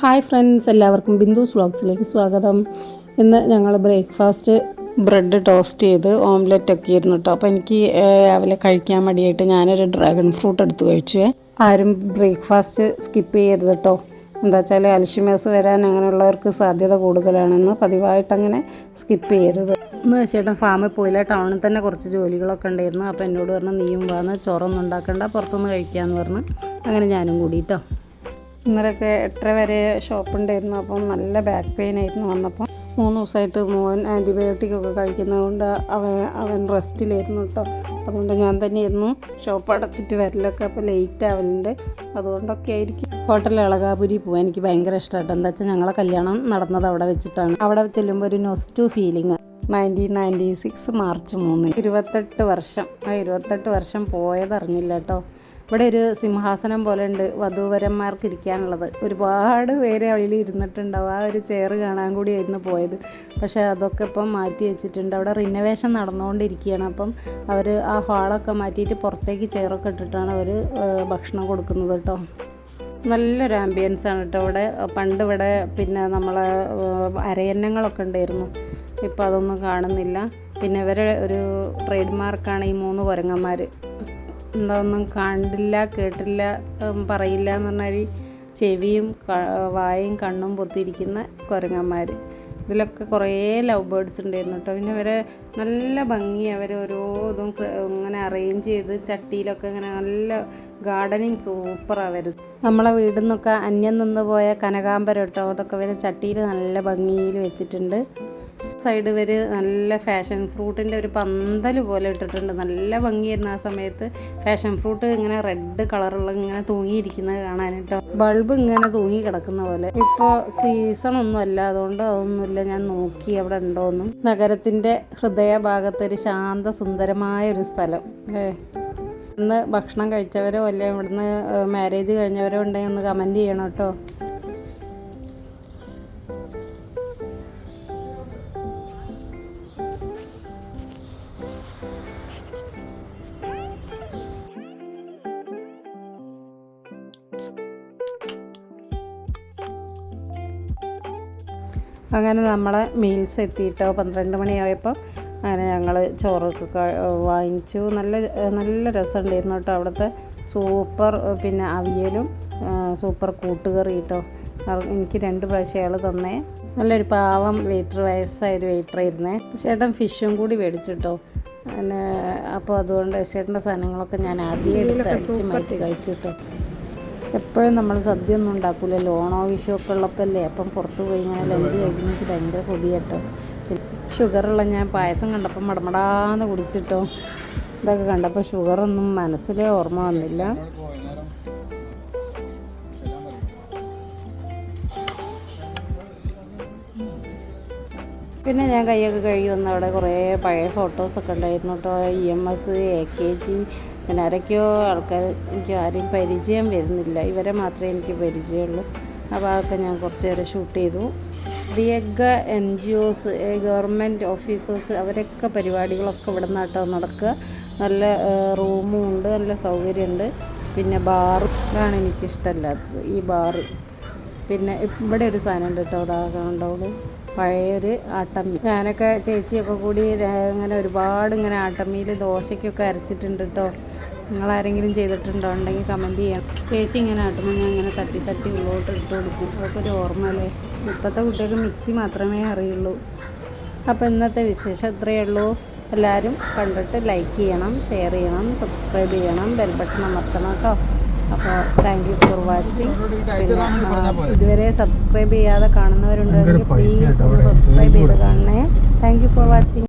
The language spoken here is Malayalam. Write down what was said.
ഹായ് ഫ്രണ്ട്സ് എല്ലാവർക്കും ബിന്ദുസ് വ്ളോഗ്സിലേക്ക് സ്വാഗതം. ഇന്ന് ഞങ്ങൾ ബ്രേക്ക്ഫാസ്റ്റ് ബ്രെഡ് ടോസ്റ്റ് ചെയ്ത് ഓംലെറ്റ് ഒക്കെ ആയിരുന്നു കേട്ടോ അപ്പോൾ എനിക്ക് രാവിലെ കഴിക്കാൻ മടിയായിട്ട് ഞാനൊരു ഡ്രാഗൺ ഫ്രൂട്ട് എടുത്ത് കഴിച്ചു ആരും ബ്രേക്ക്ഫാസ്റ്റ് സ്കിപ്പ് ചെയ്യരുത് കേട്ടോ എന്താ വെച്ചാൽ അൽഷിമേഴ്സ് വരാൻ അങ്ങനെയുള്ളവർക്ക് സാധ്യത കൂടുതലാണെന്ന് പതിവായിട്ട് അങ്ങനെ സ്കിപ്പ് ചെയ്യരുത്. ഇന്ന് ചേട്ടൻ ഫാമിൽ പോയില്ല ടൗണിൽ തന്നെ കുറച്ച് ജോലികളൊക്കെ ഉണ്ടായിരുന്നു. അപ്പോൾ എന്നോട് പറഞ്ഞു നീയും വാന്ന് ചോറൊന്നും ഉണ്ടാക്കണ്ട പുറത്തുനിന്ന് കഴിക്കാമെന്ന് പറഞ്ഞു. അങ്ങനെ ഞാനും കൂടി കേട്ടോ ഇന്നലെയൊക്കെ എട്ടര വരെ ഷോപ്പ് ഉണ്ടായിരുന്നു അപ്പം നല്ല ബാക്ക് പെയിൻ ആയിരുന്നു വന്നപ്പോൾ മൂന്ന് ദിവസമായിട്ട് മോൻ ആന്റിബയോട്ടിക് ഒക്കെ കഴിക്കുന്നതുകൊണ്ട് അവൻ അവൻ റെസ്റ്റിലായിരുന്നു കേട്ടോ അതുകൊണ്ട് ഞാൻ തന്നെയായിരുന്നു ഷോപ്പ് അടച്ചിട്ട് വരലൊക്കെ. അപ്പോൾ ലേറ്റ് ആവലുണ്ട്. അതുകൊണ്ടൊക്കെ ആയിരിക്കും. ഹോട്ടൽ ഇളകാപുരി പോകാൻ എനിക്ക് ഭയങ്കര ഇഷ്ടമായിട്ട് എന്താ വെച്ചാൽ ഞങ്ങളെ കല്യാണം നടന്നത് അവിടെ വെച്ചിട്ടാണ്. അവിടെ ചെല്ലുമ്പോൾ ഒരു നൊസ്റ്റു feeling nineteen ninety six March മൂന്ന് ഇരുപത്തെട്ട് വർഷം. ആ ഇരുപത്തെട്ട് വർഷം പോയതറിഞ്ഞില്ല കേട്ടോ ഇവിടെ ഒരു സിംഹാസനം പോലെ ഉണ്ട് വധൂവരന്മാർക്ക് ഇരിക്കാനുള്ളത്. ഒരുപാട് പേര് അതിൽ ഇരുന്നിട്ടുണ്ടാവും. ആ ഒരു ചെയർ കാണാൻ കൂടിയായിരുന്നു പോയത്. പക്ഷേ അതൊക്കെ ഇപ്പം മാറ്റി വെച്ചിട്ടുണ്ട്. അവിടെ റിനോവേഷൻ നടന്നുകൊണ്ടിരിക്കുകയാണ്. അപ്പം അവർ ആ ഹാളൊക്കെ മാറ്റിയിട്ട് പുറത്തേക്ക് ചെയറൊക്കെ ഇട്ടിട്ടാണ് അവർ ഭക്ഷണം കൊടുക്കുന്നത് കേട്ടോ. നല്ലൊരു ആംബിയൻസ് ആണ് കേട്ടോ ഇവിടെ. പണ്ട് ഇവിടെ പിന്നെ നമ്മളെ അരയന്നങ്ങളൊക്കെ ഉണ്ടായിരുന്നു. ഇപ്പോൾ അതൊന്നും കാണുന്നില്ല. പിന്നെ ഇവരെ ഒരു ട്രേഡ് മാർക്കാണ് ഈ മൂന്ന് കുരങ്ങന്മാർ എന്താ ഒന്നും കണ്ടില്ല കേട്ടില്ല പറയില്ല എന്ന് പറഞ്ഞാൽ ചെവിയും വായും കണ്ണും പൊത്തിയിരിക്കുന്ന കുരങ്ങന്മാർ ഇതിലൊക്കെ കുറേ ലവ് ബേർഡ്സ് ഉണ്ടായിരുന്നു കേട്ടോ. പിന്നെ ഇവരെ നല്ല ഭംഗി അവർ ഓരോ ഇതും ഇങ്ങനെ അറേഞ്ച് ചെയ്ത് ചട്ടിയിലൊക്കെ ഇങ്ങനെ നല്ല ഗാർഡനിങ് സൂപ്പറാണ് വരുന്നത് നമ്മളെ വീട്ടിൽ നിന്നൊക്കെ അന്യം നിന്ന് പോയ കനകാമ്പരം കേട്ടോ. അതൊക്കെ ഇവർ ചട്ടിയിൽ നല്ല ഭംഗിയിൽ വെച്ചിട്ടുണ്ട്. സൈഡ് വരെ നല്ല ഫാഷൻ ഫ്രൂട്ടിന്റെ ഒരു പന്തൽ പോലെ ഇട്ടിട്ടുണ്ട്. നല്ല ഭംഗിയായിരുന്നു ആ സമയത്ത്. ഫാഷൻ ഫ്രൂട്ട് ഇങ്ങനെ റെഡ് കളറുള്ള ഇങ്ങനെ തൂങ്ങിയിരിക്കുന്നത് കാണാൻ ബൾബ് ഇങ്ങനെ തൂങ്ങി കിടക്കുന്ന പോലെ. ഇപ്പോൾ സീസൺ ഒന്നും അല്ല. അതുകൊണ്ട് അതൊന്നുമില്ല. ഞാൻ നോക്കി അവിടെ ഉണ്ടോന്നും നഗരത്തിന്റെ ഹൃദയഭാഗത്ത് ഒരു ശാന്ത സുന്ദരമായ ഒരു സ്ഥലം. അല്ലേ? ഇന്ന് ഭക്ഷണം കഴിച്ചവരോ അല്ലെ ഇവിടുന്ന് മാരേജ് കഴിഞ്ഞവരോ ഉണ്ടെങ്കിൽ ഒന്ന് കമന്റ് ചെയ്യണം കേട്ടോ. അങ്ങനെ നമ്മളെ മീൽസ് എത്തിയിട്ടോ. പന്ത്രണ്ട് മണിയായപ്പോൾ അങ്ങനെ ഞങ്ങൾ ചോറൊക്കെ വാങ്ങിച്ചു. നല്ല നല്ല രസമുണ്ടായിരുന്നു കേട്ടോ അവിടുത്തെ സൂപ്പർ പിന്നെ അവിയലും സൂപ്പർ കൂട്ടുകറി കേട്ടോ. എനിക്ക് രണ്ട് പ്രാവശ്യം അയാൾ തന്നേ. നല്ലൊരു പാവം വെയിറ്റർ വയസ്സായൊരു വെയിറ്റർ ആയിരുന്നേ. ചേട്ടൻ ഫിഷും കൂടി മേടിച്ചിട്ടോ പിന്നെ അപ്പോൾ അതുകൊണ്ട് ചേട്ടന്റെ സാധനങ്ങളൊക്കെ ഞാൻ ആദ്യം എടുത്ത് മാറ്റി കഴിച്ചു കേട്ടോ. എപ്പോഴും നമ്മൾ സദ്യ ഒന്നും ഉണ്ടാക്കൂലല്ലോ. ഓണോ വിഷു ഒക്കെ ഉള്ളപ്പല്ലേ അപ്പം പുറത്ത് പോയി ഇങ്ങനെ ലഞ്ച് കഴിക്കുന്ന എനിക്ക് ഭയങ്കര കൊതിയാട്ടോ. ഷുഗറുള്ള ഞാൻ പായസം കണ്ടപ്പോൾ മടമടാന്ന് കുടിച്ചിട്ടോ. ഇതൊക്കെ കണ്ടപ്പോൾ ഷുഗറൊന്നും മനസ്സിലേ ഓർമ്മ വന്നില്ല. പിന്നെ ഞാൻ കൈയൊക്കെ കഴുകി വന്ന അവിടെ കുറേ പഴയ ഫോട്ടോസൊക്കെ ഉണ്ടായിരുന്നു കേട്ടോ E M S A K G പിന്നെ ആരൊക്കെയോ ആൾക്കാർ എനിക്ക് ആരെയും പരിചയം വരുന്നില്ല. ഇവരെ മാത്രമേ എനിക്ക് പരിചയമുള്ളൂ. അപ്പോൾ അതൊക്കെ ഞാൻ കുറച്ച് നേരം ഷൂട്ട് ചെയ്തു. ദിയഗ N G Os government officers അവരൊക്കെ പരിപാടികളൊക്കെ ഇവിടെ നിന്നാട്ടോ നടക്കുക. നല്ല റൂമും ഉണ്ട് നല്ല സൗകര്യമുണ്ട്. പിന്നെ ബാർ എനിക്കിഷ്ടമല്ലാത്തത്. ഈ ബാറ്. പിന്നെ ഇവിടെ ഒരു സാധനം ഉണ്ട് കേട്ടോ. അതാ പഴയൊരു ആട്ടമ്മി. ഞാനൊക്കെ ചേച്ചിയൊക്കെ കൂടി ഇങ്ങനെ ഒരുപാട് ഇങ്ങനെ ആട്ടമ്മിയിൽ ദോശയ്ക്കൊക്കെ അരച്ചിട്ടുണ്ട് കേട്ടോ നിങ്ങളാരെങ്കിലും ചെയ്തിട്ടുണ്ടോ? ഉണ്ടെങ്കിൽ കമന്റ് ചെയ്യാം ചേച്ചി ഇങ്ങനെ ആട്ടുമ്പോൾ ഞാൻ ഇങ്ങനെ തട്ടി തട്ടി ഉള്ളോട്ട് ഇട്ട് കൊടുക്കും. അതൊക്കെ ഒരു ഓർമ്മ അല്ലേ ഇപ്പോഴത്തെ കുട്ടികൾക്ക് മിക്സി മാത്രമേ അറിയുള്ളൂ. അപ്പോൾ ഇന്നത്തെ വിശേഷം ഇത്രയേ ഉള്ളൂ. എല്ലാവരും കണ്ടിട്ട് ലൈക്ക് ചെയ്യണം ഷെയർ ചെയ്യണം സബ്സ്ക്രൈബ് ചെയ്യണം ബെൽ ബട്ടൺ അമർത്തണം കേട്ടോ അപ്പോൾ താങ്ക് യു ഫോർ വാച്ചിങ് പിന്നെ ഇതുവരെ സബ്സ്ക്രൈബ് ചെയ്യാതെ കാണുന്നവരുണ്ടെങ്കിൽ പ്ലീസ് ഒന്ന് സബ്സ്ക്രൈബ് ചെയ്ത് കാണണേ. Thank you for watching